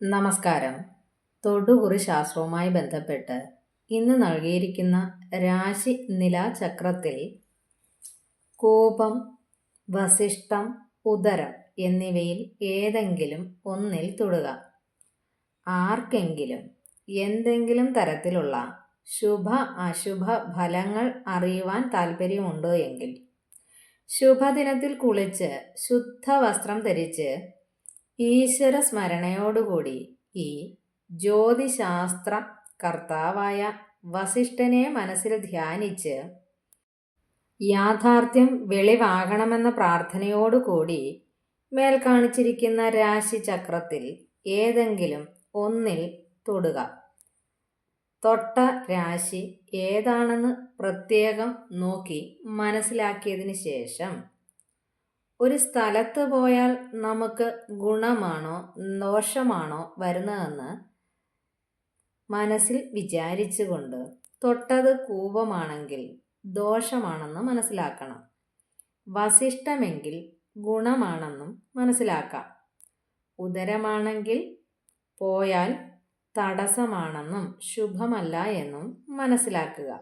നമസ്കാരം. തൊടുകുറി ശാസ്ത്രവുമായി ബന്ധപ്പെട്ട് ഇന്ന് നൽകിയിരിക്കുന്ന രാശി നിലാചക്രത്തിൽ കോപം വസിഷ്ഠം ഉദരം എന്നിവയിൽ ഏതെങ്കിലും ഒന്നിൽ തൊടുക. ആർക്കെങ്കിലും എന്തെങ്കിലും തരത്തിലുള്ള ശുഭ അശുഭ ഫലങ്ങൾ അറിയുവാൻ താല്പര്യമുണ്ടോ എങ്കിൽ ശുഭദിനത്തിൽ കുളിച്ച് ശുദ്ധ വസ്ത്രം ധരിച്ച് ഈശ്വര സ്മരണയോടുകൂടി ഈ ജ്യോതിശാസ്ത്ര കർത്താവായ വസിഷ്ഠനെ മനസ്സിൽ ധ്യാനിച്ച് യാഥാർത്ഥ്യം വെളിവാകണമെന്ന പ്രാർത്ഥനയോടുകൂടി മേൽ കാണിച്ചിരിക്കുന്ന രാശിചക്രത്തിൽ ഏതെങ്കിലും ഒന്നിൽ തൊടുക. തൊട്ട രാശി ഏതാണെന്ന് പ്രത്യേകം നോക്കി മനസ്സിലാക്കിയതിന് ശേഷം ഒരു സ്ഥലത്ത് പോയാൽ നമുക്ക് ഗുണമാണോ ദോഷമാണോ വരുന്നതെന്ന് മനസ്സിൽ വിചാരിച്ചുകൊണ്ട് തൊട്ടത് കൂപമാണെങ്കിൽ ദോഷമാണെന്ന് മനസ്സിലാക്കണം. വസിഷ്ഠമെങ്കിൽ ഗുണമാണെന്നും മനസ്സിലാക്കാം. ഉദരമാണെങ്കിൽ പോയാൽ തടസ്സമാണെന്നും ശുഭമല്ല എന്നും മനസ്സിലാക്കുക.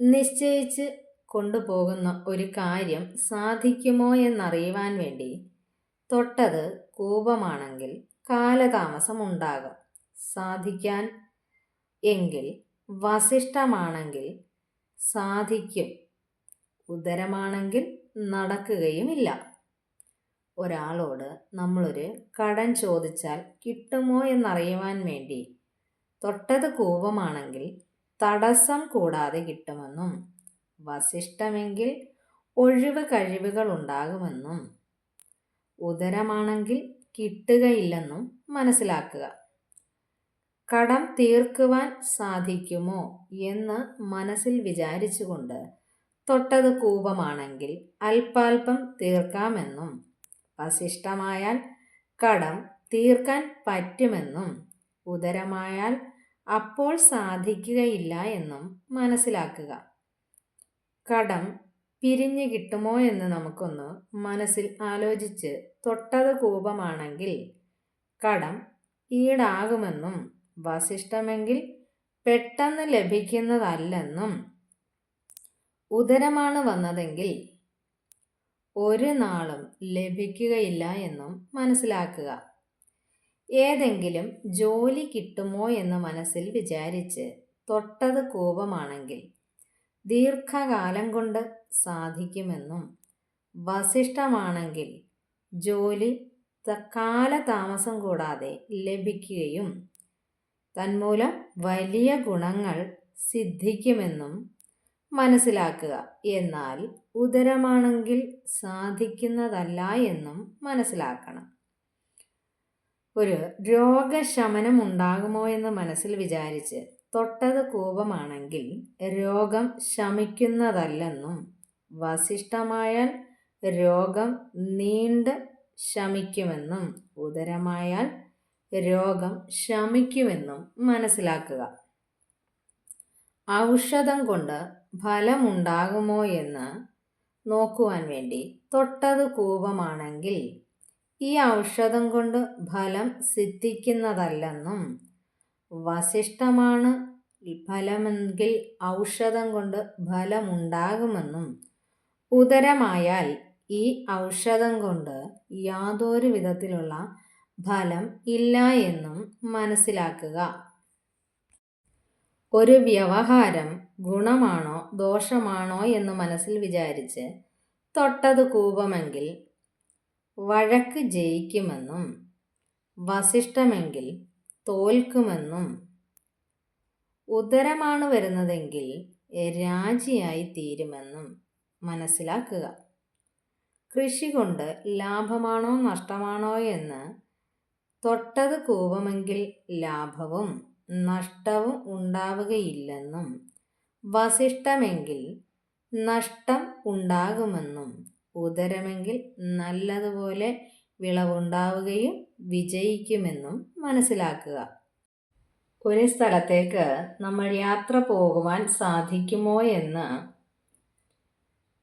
നിശ്ചയിച്ച് കൊണ്ടുപോകുന്ന ഒരു കാര്യം സാധിക്കുമോ എന്നറിയുവാൻ വേണ്ടി തൊട്ടത് കൂപമാണെങ്കിൽ കാലതാമസം ഉണ്ടാകും. സാധിക്കാൻ എങ്കിൽ വസിഷ്ഠമാണെങ്കിൽ സാധിക്കും. ഉദരമാണെങ്കിൽ നടക്കുകയുമില്ല. ഒരാളോട് നമ്മളൊരു കടൻ ചോദിച്ചാൽ കിട്ടുമോ എന്നറിയുവാൻ വേണ്ടി തൊട്ടത് കൂപമാണെങ്കിൽ തടസ്സം കൂടാതെ കിട്ടുമെന്നും വസിഷ്ഠമെങ്കിൽ ഒഴിവ് കഴിവുകൾ ഉണ്ടാകുമെന്നും ഉദരമാണെങ്കിൽ കിട്ടുകയില്ലെന്നും മനസ്സിലാക്കുക. കടം തീർക്കുവാൻ സാധിക്കുമോ എന്ന് മനസ്സിൽ വിചാരിച്ചുകൊണ്ട് തൊട്ടത് കൂപമാണെങ്കിൽ അല്പാൽപം തീർക്കാമെന്നും വസിഷ്ഠമായാൽ കടം തീർക്കാൻ പറ്റുമെന്നും ഉദരമായാൽ അപ്പോൾ സാധിക്കുകയില്ല എന്നും മനസ്സിലാക്കുക. കടം പിരിഞ്ഞു കിട്ടുമോ എന്ന് നമുക്കൊന്ന് മനസ്സിൽ ആലോചിച്ച് തൊട്ടത് കൂപമാണെങ്കിൽ കടം ഈടാകുമെന്നും വസിഷ്ഠമെങ്കിൽ പെട്ടെന്ന് ലഭിക്കുന്നതല്ലെന്നും ഉദരമാണ് വന്നതെങ്കിൽ ഒരു നാളും ലഭിക്കുകയില്ല എന്നും മനസ്സിലാക്കുക. ഏതെങ്കിലും ജോലി കിട്ടുമോ എന്ന് മനസ്സിൽ വിചാരിച്ച് തൊട്ടത് കോപമാണെങ്കിൽ ദീർഘകാലം കൊണ്ട് സാധിക്കുമെന്നും വസിഷ്ഠമാണെങ്കിൽ ജോലി കാലതാമസം കൂടാതെ ലഭിക്കുകയും തന്മൂലം വലിയ ഗുണങ്ങൾ സിദ്ധിക്കുമെന്നും മനസ്സിലാക്കുക. എന്നാൽ ഉദരമാണെങ്കിൽ സാധിക്കുന്നതല്ല എന്നും മനസ്സിലാക്കണം. ഒരു രോഗശമനം ഉണ്ടാകുമോ എന്ന് മനസ്സിൽ വിചാരിച്ച് തൊട്ടത് കോപമാണെങ്കിൽ രോഗം ശമിക്കുന്നതല്ലെന്നും വസിഷ്ഠമായാൽ രോഗം നീണ്ട് ശമിക്കുമെന്നും ഉദരമായാൽ രോഗം ശമിക്കുമെന്നും മനസ്സിലാക്കുക. ഔഷധം കൊണ്ട് ഫലമുണ്ടാകുമോ എന്ന് നോക്കുവാൻ വേണ്ടി തൊട്ടത് കൂപമാണെങ്കിൽ ഈ ഔഷധം കൊണ്ട് ഫലം സിദ്ധിക്കുന്നതല്ലെന്നും വസിഷ്ഠമാണ്. ഫലമെങ്കിൽ ഔഷധം കൊണ്ട് ഫലമുണ്ടാകുമെന്നും. ഉദരമായാൽ ഈ ഔഷധം കൊണ്ട് യാതൊരു വിധത്തിലുള്ള ഫലം ഇല്ല എന്നും മനസ്സിലാക്കുക. ഒരു വ്യവഹാരം ഗുണമാണോ ദോഷമാണോ എന്ന് മനസ്സിൽ വിചാരിച്ച് തൊട്ടത് കൂപമെങ്കിൽ വഴക്ക് ജയിക്കുമെന്നും. വസിഷ്ഠമെങ്കിൽ തോൽക്കുമെന്നും ഉദരമാണ് വരുന്നതെങ്കിൽ രാജിയായി തീരുമെന്നും മനസ്സിലാക്കുക. കൃഷി കൊണ്ട് ലാഭമാണോ നഷ്ടമാണോ എന്ന് തൊട്ടത് കൂപമെങ്കിൽ ലാഭവും നഷ്ടവും ഉണ്ടാവുകയില്ലെന്നും വസിഷ്ഠമെങ്കിൽ നഷ്ടം ഉണ്ടാകുമെന്നും ഉദരമെങ്കിൽ നല്ലതുപോലെ വിളവുണ്ടാവുകയും വിജയിക്കുമെന്നും മനസ്സിലാക്കുക. ഒരു സ്ഥലത്തേക്ക് നമ്മൾ യാത്ര പോകുവാൻ സാധിക്കുമോ എന്ന്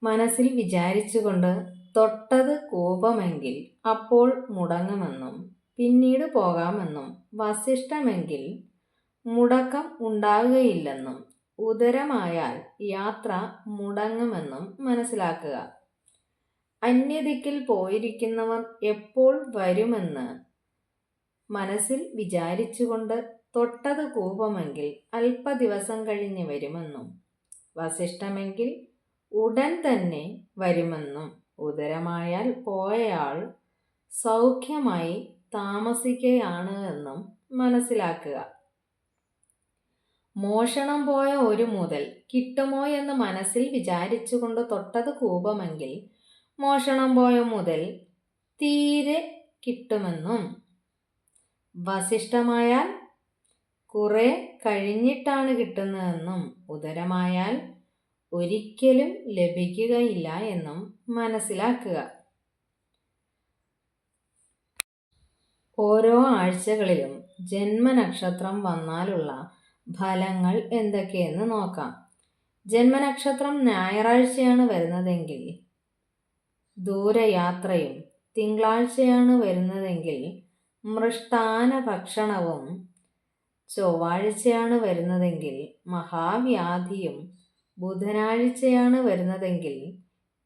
മനസ്സിൽ വിചാരിച്ചുകൊണ്ട് തൊട്ടത് കോപമെങ്കിൽ അപ്പോൾ മുടങ്ങുമെന്നും പിന്നീട് പോകാമെന്നും വസിഷ്ഠമെങ്കിൽ മുടക്കം ഉണ്ടാകുകയില്ലെന്നും ഉദരമായാൽ യാത്ര മുടങ്ങുമെന്നും മനസ്സിലാക്കുക. അന്യദിക്കിൽ പോയിരിക്കുന്നവർ എപ്പോൾ വരുമെന്ന് മനസ്സിൽ വിചാരിച്ചുകൊണ്ട് തൊട്ടത് കൂപമെങ്കിൽ അല്പ ദിവസം കഴിഞ്ഞ് വരുമെന്നും വസിഷ്ഠമെങ്കിൽ ഉടൻ തന്നെ വരുമെന്നും. ഉദരമായാൽ പോയയാൾ സൗഖ്യമായി താമസിക്കുകയാണ് എന്നും മനസ്സിലാക്കുക. മോഷണം പോയ ഒരു മുതൽ കിട്ടുമോ എന്ന് മനസ്സിൽ വിചാരിച്ചുകൊണ്ട് തൊട്ടത് കൂപമെങ്കിൽ മോഷണം പോയ മുതൽ തീരെ കിട്ടുമെന്നും വസിഷ്ഠമായാൽ കുറെ കഴിഞ്ഞിട്ടാണ് കിട്ടുന്നതെന്നും ഉദരമായാൽ ഒരിക്കലും ലഭിക്കുകയില്ല എന്നും മനസ്സിലാക്കുക. ഓരോ ആഴ്ചകളിലും ജന്മനക്ഷത്രം വന്നാലുള്ള ഫലങ്ങൾ എന്തൊക്കെയെന്ന് നോക്കാം. ജന്മനക്ഷത്രം ഞായറാഴ്ചയാണ് വരുന്നതെങ്കിൽ ദൂരയാത്രയും തിങ്കളാഴ്ചയാണ് വരുന്നതെങ്കിൽ മൃഷ്ടാന ഭക്ഷണവും ചൊവ്വാഴ്ചയാണ് വരുന്നതെങ്കിൽ മഹാവ്യാധിയും ബുധനാഴ്ചയാണ് വരുന്നതെങ്കിൽ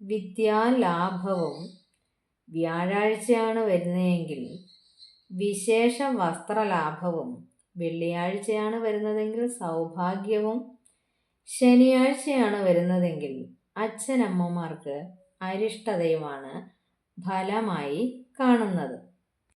വിദ്യാലാഭവും വ്യാഴാഴ്ചയാണ് വരുന്നതെങ്കിൽ വിശേഷ വസ്ത്രലാഭവും വെള്ളിയാഴ്ചയാണ് വരുന്നതെങ്കിൽ സൗഭാഗ്യവും ശനിയാഴ്ചയാണ് വരുന്നതെങ്കിൽ അച്ഛനമ്മമാർക്ക് അരിഷ്ടതയുമാണ് ഫലമായി കാണുന്നത്.